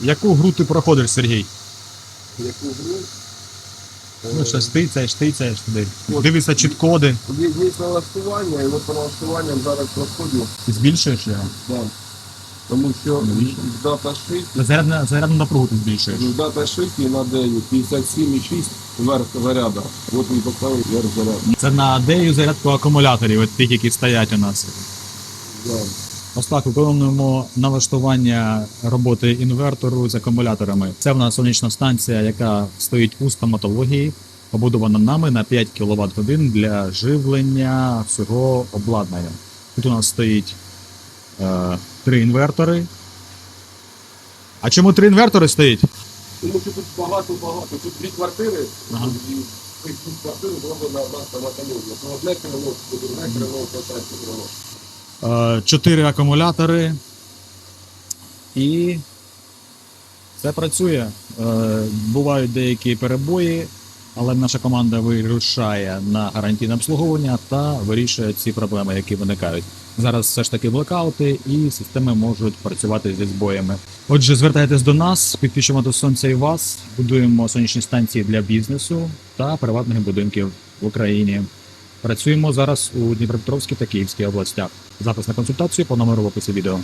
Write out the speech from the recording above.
Яку гру ти проходиш, Сергій? Яку гру? Ну, що штицяєш, штицяєш туди. От. Дивишся чіт-коди. Є, є налаштування, і от по налаштуванням зараз проходжу. Ти збільшуєш його? Да. Тому що в даташиті, Зарядну, зарядну напругу ти збільшуєш. в даташиті на дею 57,6 верх заряда. От він поставив верх заряду. Це на дею зарядку акумуляторів, от тих, які стоять у нас. Да. Ось так виконуємо налаштування роботи інвертору з акумуляторами. Це в нас сонячна станція, яка стоїть у стоматології, побудована нами на 5 кВт годин для живлення всього обладнання. Тут у нас стоїть е, три інвертори. А чому три інвертори стоїть? Тому що тут багато-багато. Тут дві квартири, Ага. і дві квартири зроблена одна стоматологія. То одне крило, тут одне крило, третє крило. Е, Чотири акумулятори. І це працює. Е, Бувають деякі перебої, але наша команда вирушає на гарантійне обслуговування та вирішує ці проблеми, які виникають. Зараз все ж таки блокаути і системи можуть працювати зі збоями. Отже, звертайтесь до нас, підпишемо до сонця і вас. Будуємо сонячні станції для бізнесу та приватних будинків в Україні. Працюємо зараз у Дніпропетровській та Київській областях. Запис на консультацію по номеру в описі відео.